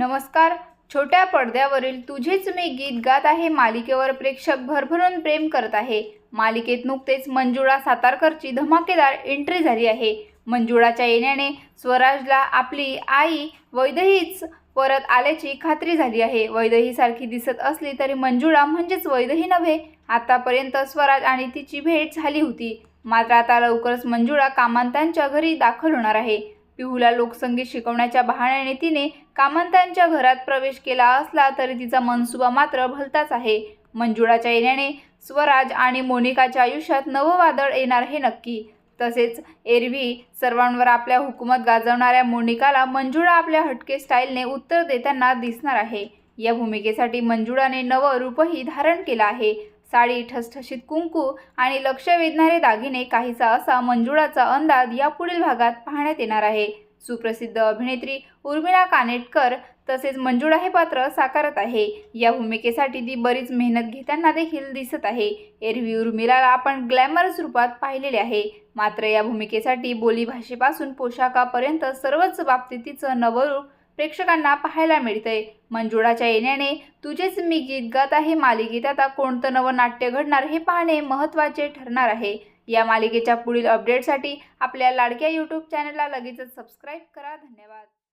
नमस्कार. छोट्या पडद्यावरील तुझेच मी गीत गात आहे. मालिकेवर प्रेक्षक भरभरून प्रेम करत आहे. मालिकेत नुकतेच मंजुळा सातारकरची धमाकेदार एंट्री झाली आहे. मंजुळाच्या येण्याने स्वराजला आपली आई वैदहीच परत आल्याची खात्री झाली आहे. वैदहीसारखी दिसत असली तरी मंजुळा म्हणजेच वैदही नव्हे. आतापर्यंत स्वराज आणि तिची भेट झाली होती. मात्र आता लवकरच मंजुळा कामांतांच्या घरी दाखल होणार आहे. पिहूला लोकसंगीत शिकवण्याच्या बहाण्याने तिने कामंतांच्या घरात प्रवेश केला असला तरी तिचा मनसुबा मात्र भलताच आहे. मंजुळाच्या येण्याने स्वराज आणि मोनिकाच्या आयुष्यात नवं वादळ येणार हे नक्की. तसेच एरवी सर्वांवर आपल्या हुकूमत गाजवणाऱ्या मोनिकाला मंजुळा आपल्या हटके स्टाईलने उत्तर देताना दिसणार आहे. या भूमिकेसाठी मंजुळाने नवं रूपही धारण केलं आहे. साडी ठसठशीत कुंकू आणि लक्ष वेधणारे दागिने काहीसा असा मंजुळाचा अंदाज यापुढील भागात पाहण्यात येणार आहे. सुप्रसिद्ध अभिनेत्री उर्मिला कानेटकर तसेच मंजुळा हे पात्र साकारत आहे. या भूमिकेसाठी ती बरीच मेहनत घेताना देखील दिसत आहे. एरवी उर्मिलाला आपण ग्लॅमरस रूपात पाहिलेले आहे. मात्र या भूमिकेसाठी बोलीभाषेपासून पोशाखापर्यंत सर्वच बाबतीत तिचं नवरूप प्रेक्षकांना पाहायला मिळतंय. मंजुळाच्या येण्याने तुझेच मी गीत गात आहे. मालिकेत आता कोणतं नवं नाट्य घडणार हे पाहणे महत्त्वाचे ठरणार आहे. या मालिकेच्या पुढील अपडेटसाठी आपल्या लाडक्या यूट्यूब चॅनलला लगेचच सबस्क्राईब करा. धन्यवाद.